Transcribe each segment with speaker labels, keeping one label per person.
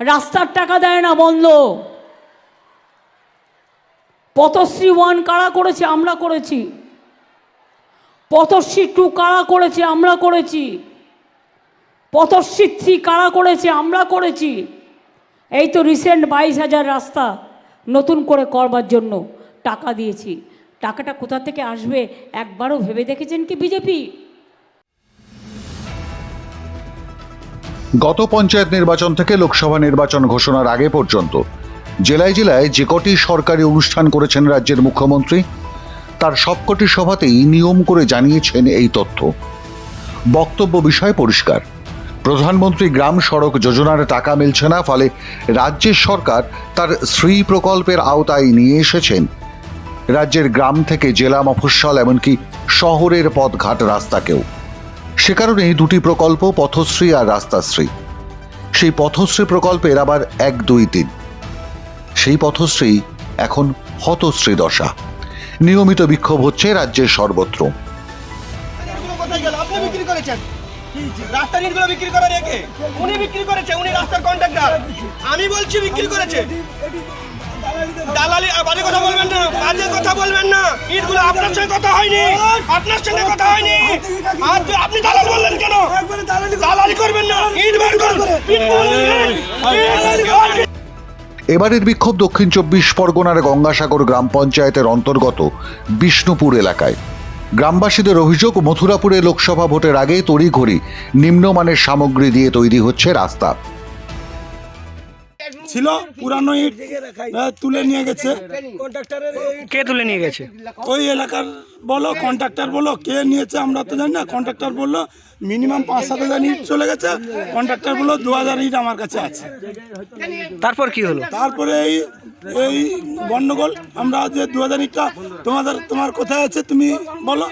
Speaker 1: রাস্তার টাকা দেয় না, বন্ধ। পথশ্রী ওয়ান কারা করেছে, আমরা করেছি। পথশ্রী টু কারা করেছে, আমরা করেছি। পথশ্রী থ্রি কারা করেছে, আমরা করেছি। এই তো রিসেন্ট বাইশ হাজার রাস্তা নতুন করে করবার জন্য টাকা দিয়েছি। টাকাটা কোথা থেকে আসবে, একবারও ভেবে দেখেছেন কি বিজেপি?
Speaker 2: গত পঞ্চায়েত নির্বাচন থেকে লোকসভা নির্বাচন ঘোষণার আগে পর্যন্ত জেলায় জেলায় যে কটি সরকারি অনুষ্ঠান করেছেন রাজ্যের মুখ্যমন্ত্রী, তার সবকটি সভাতেই নিয়ম করে জানিয়েছেন এই তথ্য। বক্তব্য বিষয় পরিষ্কার। প্রধানমন্ত্রী গ্রাম সড়ক যোজনার টাকা মিলছে না, ফলে রাজ্যের সরকার তার শ্রী প্রকল্পের আওতায় নিয়ে এসেছেন। রাজ্যের গ্রাম থেকে জেলা মফস্বল, এমনকি শহরের পথঘাট রাস্তাকেও। সে কারণেই দুটি প্রকল্প পথশ্রী আর রাস্তাশ্রী। সেই পথশ্রী প্রকল্পের আবার এক দুই তিন। সেই পথশ্রী এখন হতশ্রী দশা। নিয়মিত বিক্ষোভ হচ্ছে রাজ্যের সর্বত্র।
Speaker 3: আমি বলছি বিক্রি করেছে। দালালি কথা বলবেন না। কথা বলবেন না। আপনার সঙ্গে কথা হয়নি। আপনার সঙ্গে কথা হয়নি। আর আপনি দালাল বললেন কেন? দালালি করবেন না। বের ইট-
Speaker 2: এবারের বিক্ষোভ দক্ষিণ চব্বিশ পরগনার গঙ্গাসাগর গ্রাম পঞ্চায়েতের অন্তর্গত বিষ্ণুপুর এলাকায়। গ্রামবাসীদের অভিযোগ, মথুরাপুরে লোকসভা ভোটের আগে তড়িঘড়ি নিম্নমানের সামগ্রী দিয়ে তৈরি হচ্ছে রাস্তা।
Speaker 4: ছিল পুরানো ইট তুলে নিয়ে গেছে।
Speaker 5: কে তুলে নিয়ে গেছে?
Speaker 4: ওই এলাকার বলো কন্ট্রাক্টর বলো কে নিয়েছে আমরা তো জানি না। কন্ট্রাক্টর বলল মিনিমাম পাঁচ সাত হাজার ইট চলে গেছে। কন্ট্রাক্টর বলল দু হাজার ইট আমার কাছে আছে।
Speaker 5: তারপর কি হলো?
Speaker 4: তারপরে এই এই গন্ডগোল আমরা যে দু হাজার ইটটা তোমাদের তোমার কোথায় আছে তুমি বলো।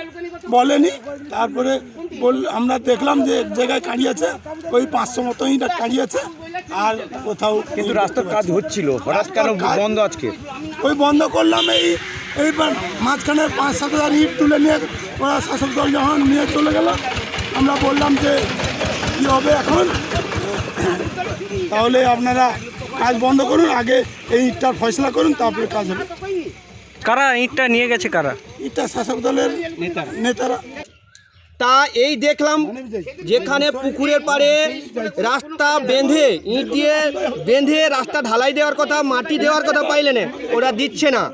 Speaker 4: বলেনি। তারপরে বল আমরা দেখলাম যে এক জায়গায় কাঁড়ি আছে ওই পাঁচশো মতো ইট কাঁড়ি আছে আর কোথাও
Speaker 6: কিন্তু রাস্তার কাজ হচ্ছিল। হঠাৎ কেন বন্ধ আজকে?
Speaker 4: ওই বন্ধ করলাম এই এইবার মাঝখানে পাঁচ সাত হাজার ইট তুলে নিয়ে ওরা শাসক দল যখন নিয়ে চলে গেল আমরা বললাম যে কী হবে এখন? তাহলে আপনারা কাজ বন্ধ করুন আগে এই ইটটার ফয়সলা করুন তারপরে কাজ হবে।
Speaker 5: কারা ইটটা নিয়ে গেছে কারা?
Speaker 4: ইটটা শাসক দলের নেতারা।
Speaker 3: তা এই দেখলাম যেখানে পুকুরের পাড়ে রাস্তা বেঁধে ইট দিয়ে বেঁধে রাস্তা ঢালাই দেওয়ার কথা মাটি দেওয়ার কথা পাইলেন ওরা দিচ্ছে না।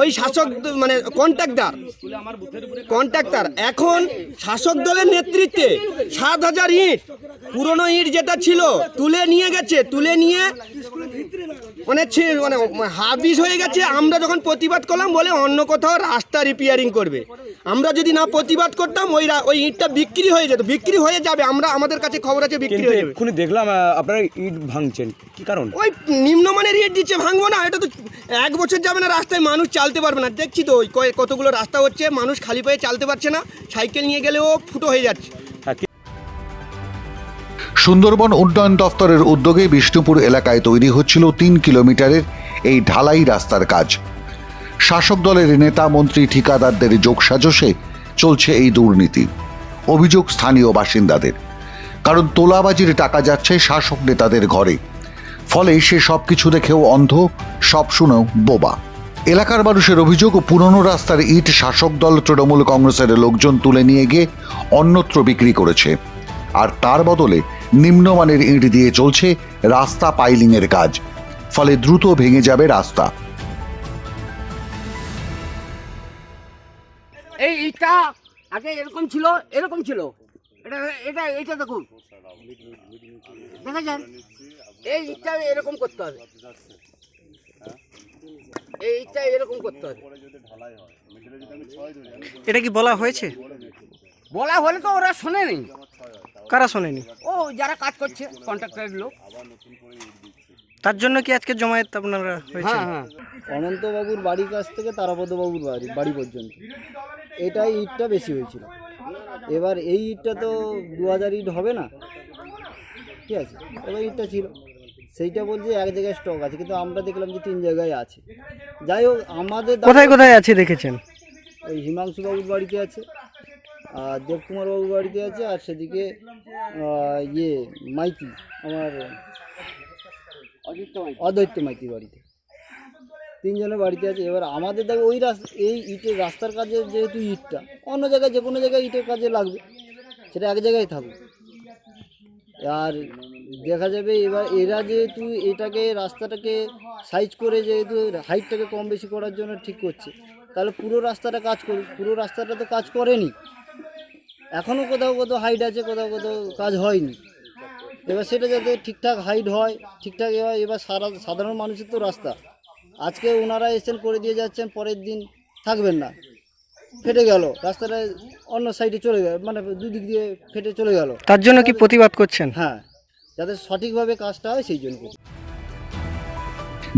Speaker 3: ওই শাসক মানে কন্ট্রাক্টর। কন্ট্রাক্টার এখন শাসক দলের নেতৃত্বে সাত হাজার ইট পুরনো ইট যেটা ছিল তুলে নিয়ে গেছে তুলে নিয়ে মানে মানে হাবিস হয়ে গেছে। আমরা যখন প্রতিবাদ করলাম বলে অন্য কোথাও রাস্তা রিপেয়ারিং করবে। আমরা যদি না প্রতিবাদ করতাম ওই ওই ইটটা বিক্রি হয়ে যেত। বিক্রি হয়ে যাবে আমরা আমাদের কাছে খবর আছে বিক্রি হয়ে যাবে।
Speaker 6: এক্ষুনি দেখলাম আপনারা ইট ভাঙছেন। কি কারণ?
Speaker 3: ওই নিম্নমানের ইট দিচ্ছে ভাঙবো না এটা তো এক বছর যাবে না রাস্তায় মানুষ চালতে পারবে না। দেখছি তো ওই কয়- কতগুলো রাস্তা হচ্ছে মানুষ খালি পায়ে চালতে পারছে না সাইকেল নিয়ে গেলেও ফুটো হয়ে যাচ্ছে।
Speaker 2: সুন্দরবন উন্নয়ন দফতরের উদ্যোগে বিষ্ণুপুর এলাকায় তৈরি হচ্ছিল তিন কিলোমিটারের এই ঢালাই রাস্তার কাজ। শাসক দলের নেতা মন্ত্রী ঠিকাদারদের যোগসাজশে চলছে এই দুর্নীতি। অভিযোগ স্থানীয় বাসিন্দাদের। কারণ তোলাবাজির টাকা যাচ্ছে শাসক নেতাদের ঘরে। ফলে সে সব কিছু দেখেও অন্ধ, সব শুনেও বোবা। এলাকার মানুষের অভিযোগ, পুরনো রাস্তার ইট শাসক দল তৃণমূল কংগ্রেসের লোকজন তুলে নিয়ে গিয়ে অন্যত্র বিক্রি করেছে। আর তার বদলে নিম্নমানের ইট দিয়ে চলছে রাস্তা পাইলিংয়ের কাজ। ফলে দ্রুত ভেঙে যাবে রাস্তা।
Speaker 7: এই ইটটা আগে এরকম ছিল এরকম ছিল। এটা এটা এটা দেখুন। দেখেছেন? এই ইটটা এরকম করতে হবে। এই ইটটা এরকম করতে হবে।
Speaker 5: এটা কি বলা হয়েছে?
Speaker 7: বলা হলে তো ওরা শোনেনি।
Speaker 5: কারা শোনেনি?
Speaker 7: ও যারা কাজ করছে কন্ট্রাক্টরের লোক।
Speaker 5: তার জন্য কি আজকে জমায়েত আপনারা হয়েছে?
Speaker 7: হ্যাঁ হ্যাঁ।
Speaker 8: অনন্তবাবুর বাড়ির কাছ থেকে তারাপদবাবুর বাড়ি বাড়ি পর্যন্ত। এটাই ইটটা বেশি হয়েছিল। এবার এই ইটটা তো দু হাজার ইট হবে না। ঠিক আছে? এবার ইটটা ছিল। সেইটা বলছে এক জায়গায় স্টক আছে। কিন্তু আমরা দেখলাম যে তিন জায়গায় আছে। যাই হোক আমাদের
Speaker 5: কোথায় কোথায় আছে দেখেছেন?
Speaker 8: ওই হিমাংশু বাবুর বাড়িতে আছে আর দেবকুমার বাবুর বাড়িতে আছে আর সেদিকে ইয়ে মাইতি আমার অদ্বৈত মাইতি বাড়িতে। তিনজনের বাড়িতে আছে। এবার আমাদের দেখো ওই রাস্তা এই ইটের রাস্তার কাজে যেহেতু ইটটা, অন্য জায়গায় যে কোনো জায়গায় ইটের কাজে লাগবে, সেটা এক জায়গায় থাকুক। আর দেখা যাবে এবার এরা যেহেতু এটাকে, রাস্তাটাকে সাইজ করে যেহেতু হাইটটাকে কম বেশি করার জন্য ঠিক করছে, তাহলে পুরো রাস্তাটা কাজ করুক। পুরো রাস্তাটা তো কাজ করেনি। এখনও কোথাও কোথাও হাইট আছে, কোথাও কোথাও কাজ হয়নি। এবার সেটা যাতে ঠিকঠাক হাইট হয়, ঠিকঠাক এ হয়, এবার সারা, সাধারণ মানুষের তো রাস্তা। আজকে ওনারা এসেছেন করে দিয়ে যাচ্ছেন পরের দিন থাকবেন না। ফেটে গেল রাস্তাটা অন্য সাইডে চলে গেল মানে দুদিক দিয়ে ফেটে চলে গেল।
Speaker 5: তার জন্য কি প্রতিবাদ করছেন?
Speaker 8: হ্যাঁ যাতে সঠিকভাবে কাজটা হয় সেই জন্য।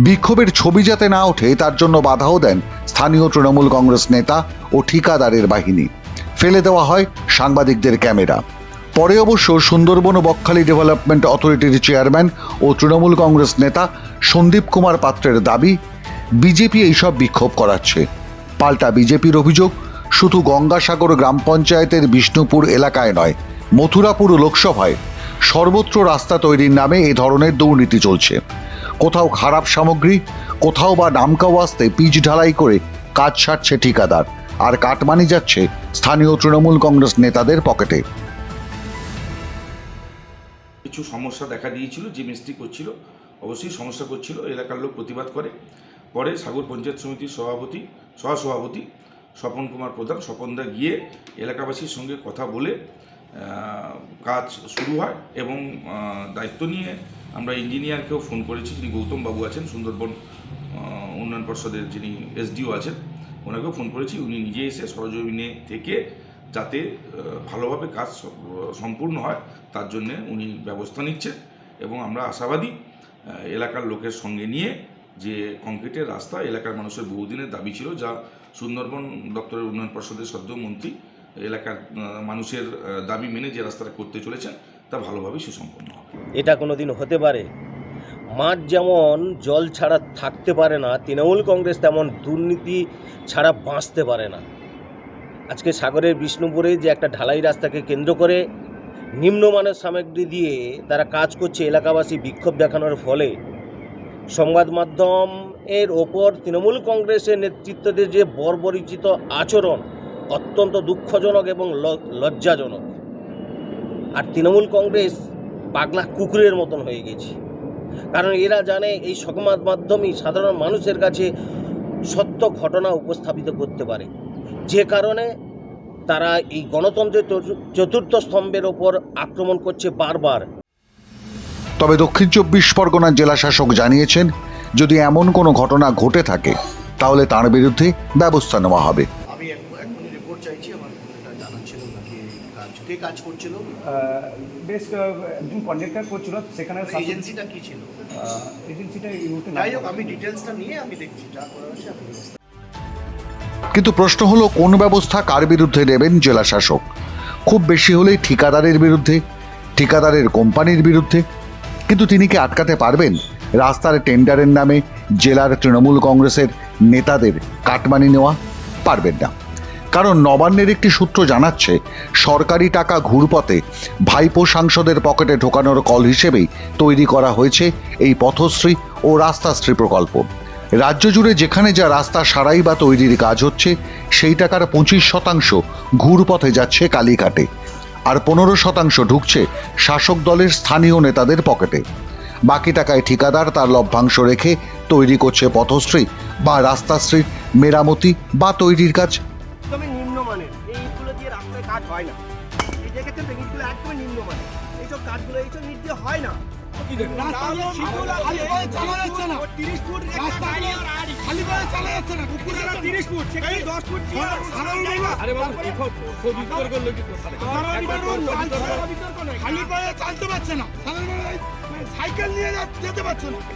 Speaker 2: বিক্ষোভের ছবি যাতে না ওঠে তার জন্য বাধাও দেন স্থানীয় তৃণমূল কংগ্রেস নেতা ও ঠিকাদারের বাহিনী। ফেলে দেওয়া হয় সাংবাদিকদের ক্যামেরা। পরে অবশ্য সুন্দরবন ও বকখালি ডেভেলপমেন্ট অথরিটির চেয়ারম্যান ও তৃণমূল কংগ্রেস নেতা সন্দীপ কুমার পাত্রের দাবি, বিজেপি এইসব বিক্ষোভ করাচ্ছে। পাল্টা বিজেপির অভিযোগ, শুধু গঙ্গাসাগর গ্রাম পঞ্চায়েতের বিষ্ণুপুর এলাকায় নয়, মথুরাপুর লোকসভায় সর্বত্র রাস্তা তৈরির নামে এ ধরনের দুর্নীতি চলছে। কোথাও খারাপ সামগ্রী, কোথাও বা নামকাওয়াস্তে পিচ ঢালাই করে কাজ সারছে ঠিকাদার, আর কাটমানি যাচ্ছে স্থানীয় তৃণমূল কংগ্রেস নেতাদের পকেটে।
Speaker 9: কিছু সমস্যা দেখা দিয়েছিল, যে মিস্ত্রি করছিল, অবশ্যই সমস্যা করছিল, এলাকার লোক প্রতিবাদ করে। পরে সাগর পঞ্চায়েত সমিতির সভাপতি, সহসভাপতি স্বপন কুমার প্রধান স্বপনদা গিয়ে এলাকাবাসীর সঙ্গে কথা বলে কাজ শুরু হয় এবং দায়িত্ব নিয়ে আমরা ইঞ্জিনিয়ারকেও ফোন করেছি, যিনি গৌতম বাবু আছেন, সুন্দরবন উন্নয়ন পর্ষদের যিনি এসডিও আছেন, ওনাকেও ফোন করেছি। উনি নিজে এসে সরজমিনে থেকে যাতে ভালোভাবে কাজ সম্পূর্ণ হয়, তার জন্যে উনি ব্যবস্থা নিচ্ছেন এবং আমরা আশাবাদী এলাকার লোকের সঙ্গে নিয়ে যে কংক্রিটের রাস্তা এলাকার মানুষের বহুদিনের দাবি ছিল, যা সুন্দরবন দপ্তরের উন্নয়ন পর্ষদের সদ্য মন্ত্রী, এলাকার মানুষের দাবি মেনে যে রাস্তাটা করতে চলেছেন, তা ভালোভাবেই সুসম্পন্ন হবে।
Speaker 10: এটা কোনো দিন হতে পারে। মাঠ যেমন জল ছাড়া থাকতে পারে না, তৃণমূল কংগ্রেস তেমন দুর্নীতি ছাড়া বাঁচতে পারে না। আজকে সাগরের বিষ্ণুপুরে যে একটা ঢালাই রাস্তাকে কেন্দ্র করে নিম্নমানের সামগ্রী দিয়ে তারা কাজ করছে এলাকাবাসী বিক্ষোভ দেখানোর ফলে। সংবাদ মাধ্যম এর ওপর তৃণমূল কংগ্রেসের নেতৃত্বদের যে বর্বরিচিত আচরণ অত্যন্ত দুঃখজনক এবং লজ্জাজনক। আর তৃণমূল কংগ্রেস পাগলা কুকুরের মতন হয়ে গেছে। কারণ এরা জানে এই সংবাদ মাধ্যমই সাধারণ মানুষের কাছে সত্য ঘটনা উপস্থাপিত করতে পারে। যে কারণে তারা এই গণতন্ত্রের চতুর্থ স্তম্ভের ওপর আক্রমণ করছে বারবার।
Speaker 2: তবে দক্ষিণ চব্বিশ পরগনার জেলা শাসক জানিয়েছেন যদি এমন কোনো ঘটনা ঘটে থাকে তাহলে তার বিরুদ্ধে ব্যবস্থা নেওয়া হবে।
Speaker 11: আমি রিপোর্ট চাইছি আমার জানা ছিল না কি এই কাজ কে কাজ করছিল?
Speaker 6: বেশ একজন কন্ডাক্টর করছিল সেখানে
Speaker 11: এজেন্সিটা কি ছিল?
Speaker 6: এজেন্সিটা
Speaker 11: যাই হোক আমি ডিটেলসটা নিয়ে আমি দেখছি যা করা হচ্ছে আমি ব্যবস্থা
Speaker 2: কিন্তু প্রশ্ন হলো, কোন ব্যবস্থা কার বিরুদ্ধে নেবেন জেলা শাসক? খুব বেশি হলেই ঠিকাদারের বিরুদ্ধে, ঠিকাদারের কোম্পানির বিরুদ্ধে। কিন্তু তিনি কি আটকাতে পারবেন? রাস্তার টেন্ডারের নামে জেলার তৃণমূল কংগ্রেসের নেতাদের কাটমানি নেওয়া পারবেন না। কারণ নবান্নের একটি সূত্র জানাচ্ছে, সরকারি টাকা ঘুরপথে ভাইপো সাংসদের পকেটে ঢোকানোর কল হিসেবেই তৈরি করা হয়েছে এই পথশ্রী ও রাস্তাশ্রী প্রকল্প। রাজ্য জুড়ে যেখানে যা রাস্তা সারাই বা তৈরির কাজ হচ্ছে, সেই টাকার পঁচিশ শতাংশ ঘুরপথে যাচ্ছে কালীঘাটে। আর পনেরো শতাংশ ঢুকছে শাসক দলের স্থানীয় নেতাদের পকেটে। বাকি টাকায় ঠিকাদার তার লভ্যাংশ রেখে তৈরি করছে পথশ্রী বা রাস্তাশ্রীর মেরামতি বা তৈরির কাজ।
Speaker 3: হয়
Speaker 4: না।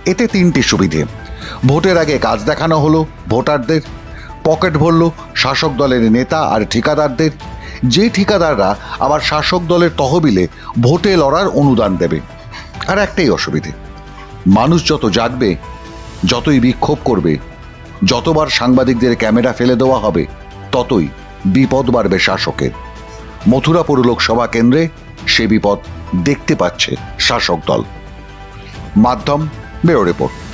Speaker 2: এতে তিনটি সুবিধে। ভোটের আগে কাজ দেখানো হলো ভোটারদের, পকেট ভরল শাসক দলের নেতা আর ঠিকাদারদের। যে ঠিকাদাররা আবার শাসক দলের তহবিলে ভোটে লড়ার অনুদান দেবে। আর একটাই অসুবিধে, মানুষ যত জাগবে, যতই বিক্ষোভ করবে, যতবার সাংবাদিকদের ক্যামেরা ফেলে দেওয়া হবে, ততই বিপদ বাড়বে শাসকের। মথুরাপুর লোকসভা কেন্দ্রে সে বিপদ দেখতে পাচ্ছে শাসক দল। মাধ্যম ব্যুরো রিপোর্ট।